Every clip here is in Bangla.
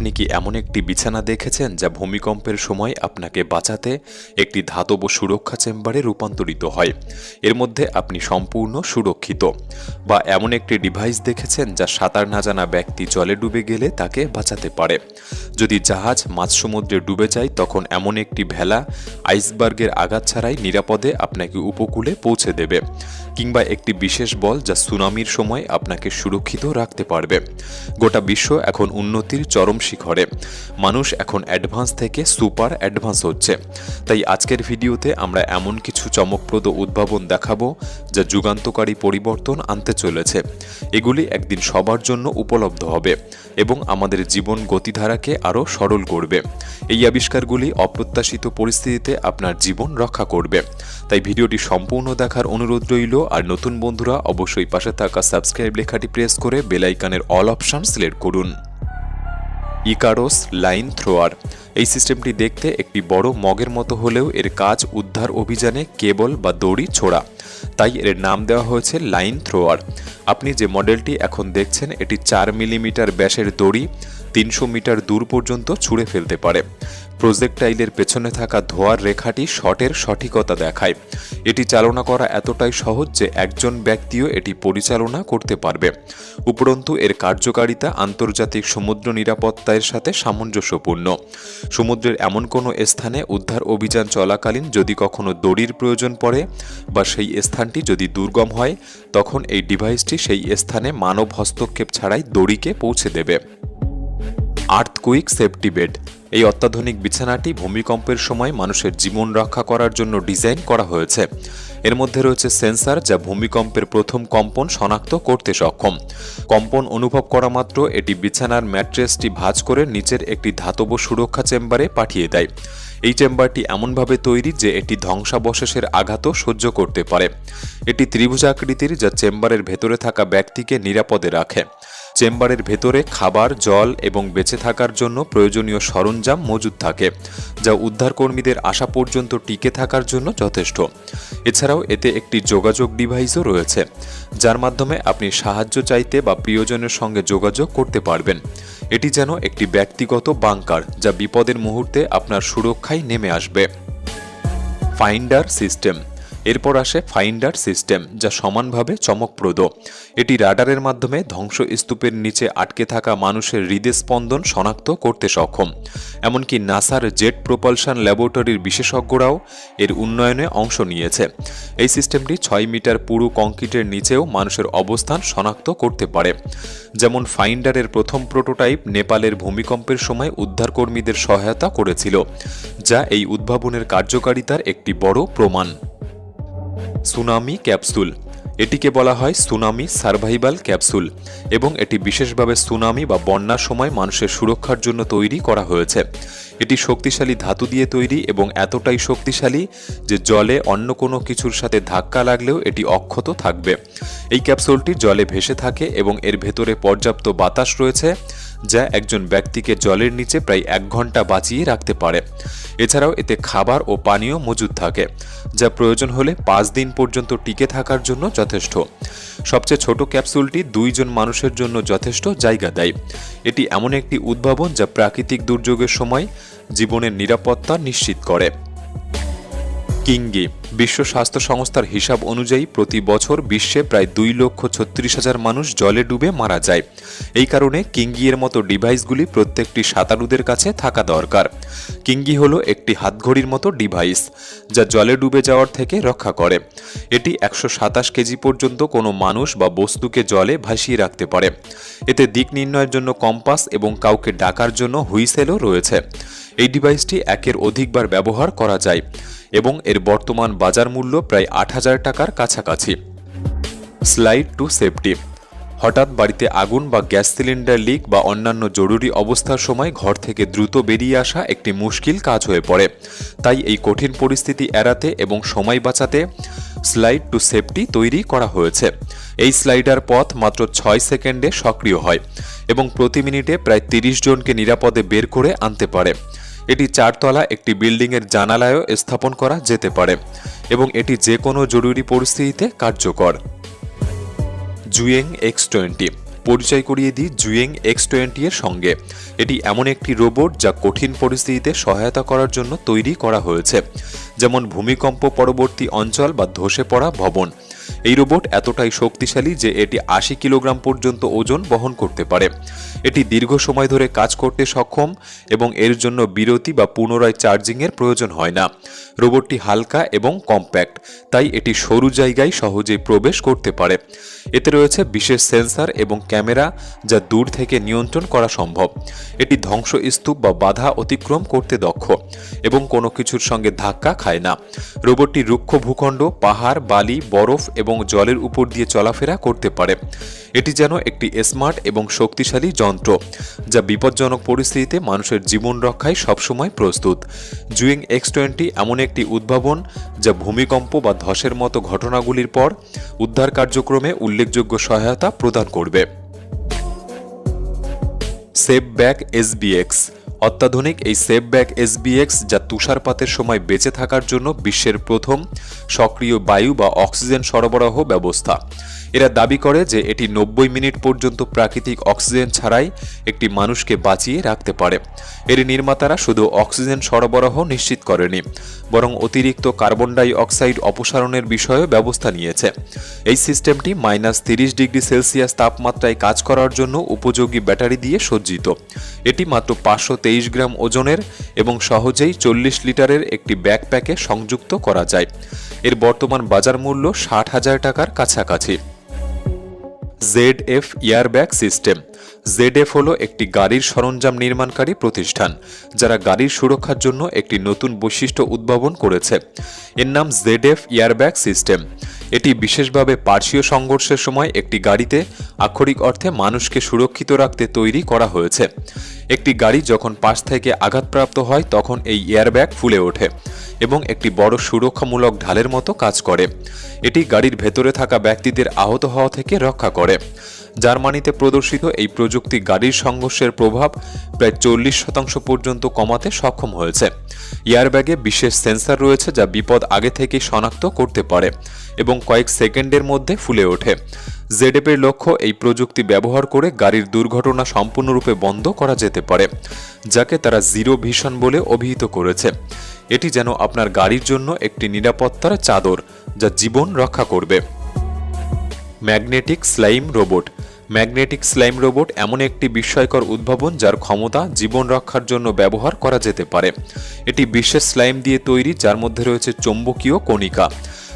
আপনি কি এমন একটি বিছানা দেখেছেন যা ভূমিকম্পের সময় আপনাকে বাঁচাতে একটি ধাতব সুরক্ষা চেম্বারে রূপান্তরিত হয়? এর মধ্যে আপনি সম্পূর্ণ সুরক্ষিত। বা এমন একটি ডিভাইস দেখেছেন যা সাঁতার না জানা ব্যক্তি জলে ডুবে গেলে তাকে বাঁচাতে পারে। যদি জাহাজ মাঝ সমুদ্রে ডুবে যায়, তখন এমন একটি ভেলা আইসবার্গের আঘাত ছাড়াই নিরাপদে আপনাকে উপকূলে পৌঁছে দেবে। কিংবা একটি বিশেষ বল যা সুনামির সময় আপনাকে সুরক্ষিত রাখতে পারবে। গোটা বিশ্ব এখন উন্নতির চরম শিখরে মানুষ এখন অ্যাডভান্স থেকে সুপার অ্যাডভান্স হচ্ছে। তাই আজকের ভিডিওতে আমরা এমন কিছু চমকপ্রদ উদ্ভাবন দেখাবো যা যুগান্তকারী পরিবর্তন আনতে চলেছে। এগুলি একদিন সবার জন্য উপলব্ধ হবে এবং আমাদের জীবন গতিধারাকে আরও সরল করবে। এই আবিষ্কারগুলি অপ্রত্যাশিত পরিস্থিতিতে আপনার জীবন রক্ষা করবে। তাই ভিডিওটি সম্পূর্ণ দেখার অনুরোধ রইল, আর নতুন বন্ধুরা অবশ্যই পাশে থাকা সাবস্ক্রাইব লেখাটি প্রেস করে বেলাইকানের অল অপশন সিলেক্ট করুন। Icarus line thrower. এই সিস্টেমটি দেখতে একটি বড় মগের মতো হলেও এর কাজ উদ্ধার অভিযানে কেবল বা দড়ি ছোড়া। তাই এর নাম দেওয়া হয়েছে লাইন থ্রোয়ার। আপনি যে মডেলটি এখন দেখছেন, এটি চার মিলিমিটার ব্যাসের দড়ি। তিনশো মিটার দূর পর্যন্ত ছুঁড়ে ফেলতে পারে। প্রজেক্টাইলের পেছনে থাকা ধোয়ার রেখাটি শটের সঠিকতা দেখায়। এটি চালনা করা এতটাই সহজ যে একজন ব্যক্তিও এটি পরিচালনা করতে পারবে। উপরন্তু, এর কার্যকারিতা আন্তর্জাতিক সমুদ্র নিরাপত্তার সাথে সামঞ্জস্যপূর্ণ। সমুদ্রের এমন কোনো স্থানে উদ্ধার অভিযান চলাকালীন যদি কখনো দড়ির প্রয়োজন পড়ে বা সেই স্থানটি যদি দুর্গম হয়, তখন এই ডিভাইসটি সেই স্থানে মানব হস্তক্ষেপ ছাড়াই দড়িকে পৌঁছে দেবে। আর্থকুইক সেফটি বেড এই অত্যাধুনিক বিছানাটি ভূমিকম্পের সময় মানুষের জীবন রক্ষা করার জন্য ডিজাইন করা হয়েছে। এর মধ্যে রয়েছে সেন্সার যা ভূমিকম্পের প্রথম কম্পন শনাক্ত করতে সক্ষম। কম্পন অনুভব করা মাত্র এটি বিছানার ম্যাট্রেসটি ভাঁজ করে নিচের একটি ধাতব সুরক্ষা চেম্বারে পাঠিয়ে দেয়। এই চেম্বারটি এমনভাবে তৈরি যে এটি ধ্বংসাবশেষের আঘাতও সহ্য করতে পারে। এটি ত্রিভুজাকৃতির যা চেম্বারের ভেতরে থাকা ব্যক্তিকে নিরাপদে রাখে। চেম্বারের ভেতরে খাবার, জল এবং বেঁচে থাকার জন্য প্রয়োজনীয় সরঞ্জাম মজুদ থাকে, যা উদ্ধারকর্মীদের আসা পর্যন্ত টিকে থাকার জন্য যথেষ্ট। এছাড়াও এতে একটি যোগাযোগ ডিভাইসও রয়েছে, যার মাধ্যমে আপনি সাহায্য চাইতে বা প্রিয়জনের সঙ্গে যোগাযোগ করতে পারবেন। এটি যেন একটি ব্যক্তিগত বাংকার, যা বিপদের মুহূর্তে আপনার সুরক্ষায় নেমে আসবে। ফাইন্ডার সিস্টেম এরপর আসে ফাইন্ডার সিস্টেম, যা সমানভাবে চমকপ্রদ। এটি রাডারের মাধ্যমে ধ্বংসস্তূপের নিচে আটকে থাকা মানুষের হৃদস্পন্দন শনাক্ত করতে সক্ষম। এমনকি নাসার জেট প্রোপালশন ল্যাবরেটরির বিশেষজ্ঞরাও এর উন্নয়নে অংশ নিয়েছে। এই সিস্টেমটি ছয় মিটার পুরু কংক্রিটের নিচেও মানুষের অবস্থান শনাক্ত করতে পারে। যেমন ফাইন্ডারের প্রথম প্রোটোটাইপ নেপালের ভূমিকম্পের সময় উদ্ধারকর্মীদের সহায়তা করেছিল, যা এই উদ্ভাবনের কার্যকারিতার একটি বড় প্রমাণ। Tsunami capsule. এটিকে বলা হয় সুনামি সার্ভাইভাল ক্যাপসুল এবং এটি বিশেষভাবে সুনামি বা বন্যার সময় মানুষের সুরক্ষার জন্য তৈরি করা হয়েছে। এটি শক্তিশালী ধাতু দিয়ে তৈরি এবং এতটাই শক্তিশালী যে জলে অন্য কোনো কিছুর সাথে ধাক্কা লাগলেও এটি অক্ষত থাকবে। এই ক্যাপসুলটি জলে ভেসে থাকে এবং এর ভেতরে পর্যাপ্ত বাতাস রয়েছে, যা একজন ব্যক্তিকে জলের নিচে প্রায় এক ঘণ্টা বাঁচিয়ে রাখতে পারে। এছাড়াও এতে খাবার ও পানীয় মজুদ থাকে, যা প্রয়োজন হলে পাঁচ দিন পর্যন্ত টিকে থাকার জন্য যথেষ্ট। সবচেয়ে ছোট ক্যাপসুলটি দুইজন মানুষের জন্য যথেষ্ট জায়গা দেয়। এটি এমন একটি উদ্ভাবন যা প্রাকৃতিক দুর্যোগের সময় জীবনের নিরাপত্তা নিশ্চিত করে। কিঙ্গি বিশ্ব স্বাস্থ্য সংস্থার হিসাব অনুযায়ী প্রতি বছর বিশ্বে প্রায় দুই লক্ষ ছত্রিশ হাজার মানুষ জলে ডুবে মারা যায়। এই কারণে কিঙ্গিয়ের মতো ডিভাইসগুলি প্রত্যেকটি সাঁতারুদের কাছে থাকা দরকার। কিঙ্গি হলো একটি হাতঘড়ির মতো ডিভাইস যা জলে ডুবে যাওয়ার থেকে রক্ষা করে। এটি একশো সাতাশ কেজি পর্যন্ত কোনো মানুষ বা বস্তুকে জলে ভাসিয়ে রাখতে পারে। এতে দিক নির্ণয়ের জন্য কম্পাস এবং কাউকে ডাকার জন্য হুইসেলও রয়েছে। এই ডিভাইসটি একের অধিকবার ব্যবহার করা যায় এবং এর বর্তমান বাজার মূল্য প্রায় আট হাজার টাকার কাছাকাছি। স্লাইড টু সেফটি হঠাৎ বাড়িতে আগুন বা গ্যাস সিলিন্ডার লিক বা অন্যান্য জরুরি অবস্থার সময় ঘর থেকে দ্রুত বেরিয়ে আসা একটি মুশকিল কাজ হয়ে পড়ে। তাই এই কঠিন পরিস্থিতি এড়াতে এবং সময় বাঁচাতে স্লাইড টু সেফটি তৈরি করা হয়েছে। এই স্লাইডার পথ মাত্র ছয় সেকেন্ডে সক্রিয় হয় এবং প্রতি মিনিটে প্রায় তিরিশ জনকে নিরাপদে বের করে আনতে পারে। এটি চারতলা একটি বিল্ডিংয়ের জানালায়ও স্থাপন করা যেতে পারে এবং এটি যে কোনো জরুরি পরিস্থিতিতে কার্যকর। জুয়েং এক্স টোয়েন্টি পরিচয় করিয়ে দিই জুয়েং এক্স টোয়েন্টি এর সঙ্গে। এটি এমন একটি রোবট যা কঠিন পরিস্থিতিতে সহায়তা করার জন্য তৈরি করা হয়েছে। যেমন ভূমিকম্প পরবর্তী অঞ্চল বা ধসে পড়া ভবন। এই রোবট এতটাই শক্তিশালী যে এটি আশি কিলোগ্রাম পর্যন্ত ওজন বহন করতে পারে। এটি দীর্ঘ সময় ধরে কাজ করতে সক্ষম এবং এর জন্য বিরতি বা পুনরায় চার্জিংয়ের প্রয়োজন হয় না। রোবটটি হালকা এবং কম্প্যাক্ট, তাই এটি সরু জায়গায় সহজেই প্রবেশ করতে পারে। এতে রয়েছে বিশেষ সেন্সর এবং ক্যামেরা যা দূর থেকে নিয়ন্ত্রণ করা সম্ভব। এটি ধ্বংসস্তূপ বা বাধা অতিক্রম করতে দক্ষ এবং কোনো কিছুর সঙ্গে ধাক্কা খায় না। রোবটটি রুক্ষ ভূখণ্ড, পাহাড়, বালি, বরফ এবং জলের উপর দিয়ে চলাফেরা করতে পারে। এটি যেন একটি স্মার্ট এবং শক্তিশালী যন্ত্র, যা বিপজ্জনক পরিস্থিতিতে মানুষের জীবন রক্ষায় সবসময় প্রস্তুত। জুইং এক্স টোয়েন্টি এমন একটি উদ্ভাবন, যা ভূমিকম্প বা ধসের মতো ঘটনাগুলির পর উদ্ধার কার্যক্রমে উল্লেখযোগ্য সহায়তা প্রদান করবে। সেভ ব্যাক এসবিএক্স অত্যাধুনিক এই সেফ ব্যাগ এসবিএক্স যা তুষারপাতের সময় বেঁচে থাকার জন্য বিশ্বের প্রথম সক্রিয় বায়ু বা অক্সিজেন সরবরাহ ব্যবস্থা। এরা দাবি করে যে এটি নব্বই মিনিট পর্যন্ত প্রাকৃতিক অক্সিজেন ছাড়াই একটি মানুষকে বাঁচিয়ে রাখতে পারে। এর নির্মাতারা শুধু অক্সিজেন সরবরাহ নিশ্চিত করেনি, বরং অতিরিক্ত কার্বন ডাই অক্সাইড অপসারণের বিষয়েও ব্যবস্থা নিয়েছে। এই সিস্টেমটি মাইনাস তিরিশ ডিগ্রি সেলসিয়াস তাপমাত্রায় কাজ করার জন্য উপযোগী ব্যাটারি দিয়ে সজ্জিত। এটি মাত্র পাঁচশো তেইশ গ্রাম ওজনের এবং সহজেই চল্লিশ লিটারের একটি ব্যাকপ্যাকে সংযুক্ত করা যায়। এর বর্তমান বাজার মূল্য ষাট হাজার টাকার কাছাকাছি। Z F airbag system Z F হল একটি গাড়ির সরঞ্জাম নির্মাণকারী প্রতিষ্ঠান, যারা গাড়ির সুরক্ষার জন্য একটি নতুন বৈশিষ্ট্য উদ্ভাবন করেছে। এর নাম জেড এফ ইয়ারব্যাগ সিস্টেম এটি বিশেষভাবে পার্শ্বীয় সংঘর্ষের সময় একটি গাড়িতে আক্ষরিক অর্থে মানুষকে সুরক্ষিত রাখতে তৈরি করা হয়েছে। একটি গাড়ি যখন পাশ থেকে আঘাতপ্রাপ্ত হয়, তখন এই এয়ারব্যাগ ফুলে ওঠে। এবং একটি বড় সুরক্ষামূলক ঢালের মতো কাজ করে। এটি গাড়ির ভেতরে থাকা ব্যক্তিদের আহত হওয়া থেকে রক্ষা করে। জার্মানিতে প্রদর্শিত এই প্রযুক্তি গাড়ির সংঘর্ষের প্রভাব প্রায় চল্লিশ শতাংশ পর্যন্ত কমাতে সক্ষম হয়েছে। এয়ারব্যাগে বিশেষ সেন্সার রয়েছে যা বিপদ আগে থেকে শনাক্ত করতে পারে এবং কয়েক সেকেন্ডের মধ্যে ফুলে ওঠে। জেডেপের লক্ষ্য এই প্রযুক্তি ব্যবহার করে গাড়ির দুর্ঘটনা সম্পূর্ণরূপে বন্ধ করা যেতে পারে, যাকে তারা জিরো ভিশন বলে অভিহিত করেছে। এটি যেন আপনার গাড়ির জন্য একটি নিরাপত্তার চাদর যা জীবন রক্ষা করবে। Magnetic slime robot. Magnetic slime robot এমন একটি বিস্ময়কর উদ্ভাবন যার ক্ষমতা জীবন রক্ষার জন্য ব্যবহার করা যেতে পারে। এটি বিশেষ স্লাইম দিয়ে তৈরি, যার মধ্যে রয়েছে চৌম্বকীয় কণিকা।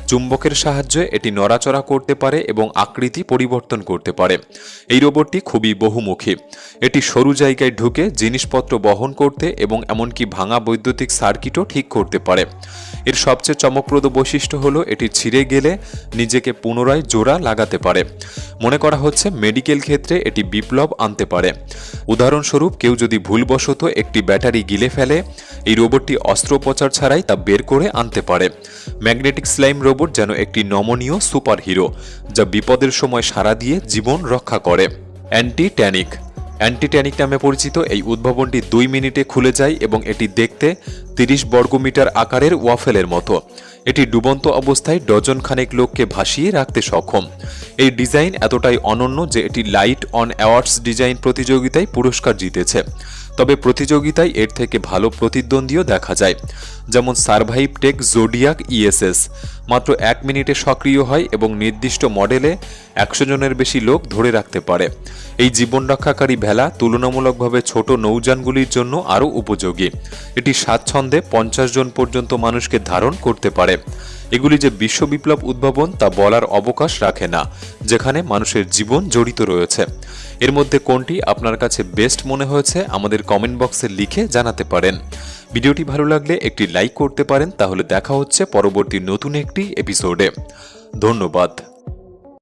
চুম্বকের সাহায্যে এটি নড়াচড়া করতে পারে এবং আকৃতি পরিবর্তন করতে পারে। এই রোবটটি খুবই বহুমুখী। এটি সরু জায়গায় ঢুকে জিনিসপত্র বহন করতে এবং এমনকি ভাঙা বৈদ্যুতিক সার্কিটও ঠিক করতে পারে। এর সবচেয়ে চমকপ্রদ বৈশিষ্ট্য হলো, এটি ছিঁড়ে গেলে নিজেকে পুনরায় জোড়া লাগাতে পারে। মনে করা হচ্ছে, মেডিকেল ক্ষেত্রে এটি বিপ্লব আনতে পারে। উদাহরণস্বরূপ, কেউ যদি ভুলবশত একটি ব্যাটারি গিলে ফেলে, এই রোবটটি অস্ত্রোপচার ছাড়াই তা বের করে আনতে পারে। ম্যাগনেটিক স্লাইম রোবট যেন একটি নমনীয় সুপার হিরো যা বিপদের সময় সাড়া দিয়ে জীবন রক্ষা করে। অ্যান্টি ট্যানিক অ্যান্টিট্যানিক নামে পরিচিত এই উদ্ভাবনটি দুই মিনিটে খুলে যায় এবং এটি দেখতে তিরিশ বর্গমিটার আকারের ওয়াফেলের মতো। এটি ডুবন্ত অবস্থায় ডজন খানেক লোককে ভাসিয়ে রাখতে সক্ষম। এই ডিজাইন এতটাই অনন্য যে এটি লাইট অন অ্যাওয়ার্ডস ডিজাইন প্রতিযোগিতায় পুরস্কার জিতেছে। তবে প্রতিযোগিতায় এর থেকে ভালো প্রতিদ্বন্দ্বীও দেখা যায়। যেমন সার্ভাইভ টেক জোডিয়াক ইএসএস। মাত্র এক মিনিটে সক্রিয় হয় এবং নির্দিষ্ট মডেলে একশো জনের বেশি লোক ধরে রাখতে পারে। এই জীবন রক্ষাকারী ভেলা তুলনামূলকভাবে ছোট নৌযানগুলির জন্য আরও উপযোগী। এটি স্বাচ্ছন্দ্যে পঞ্চাশ জন পর্যন্ত মানুষকে ধারণ করতে পারে। এগুলি যে বিশ্ব বিপ্লব উদ্ভাবন তা বলার অবকাশ রাখে না, যেখানে মানুষের জীবন জড়িত রয়েছে। এর মধ্যে কোনটি আপনার কাছে বেস্ট মনে হয়েছে, আমাদের কমেন্ট বক্সে লিখে জানাতে পারেন। ভিডিওটি ভালো লাগলে একটি লাইক করতে পারেন, তাহলে দেখা হচ্ছে পরবর্তী নতুন একটি এপিসোডে। ধন্যবাদ।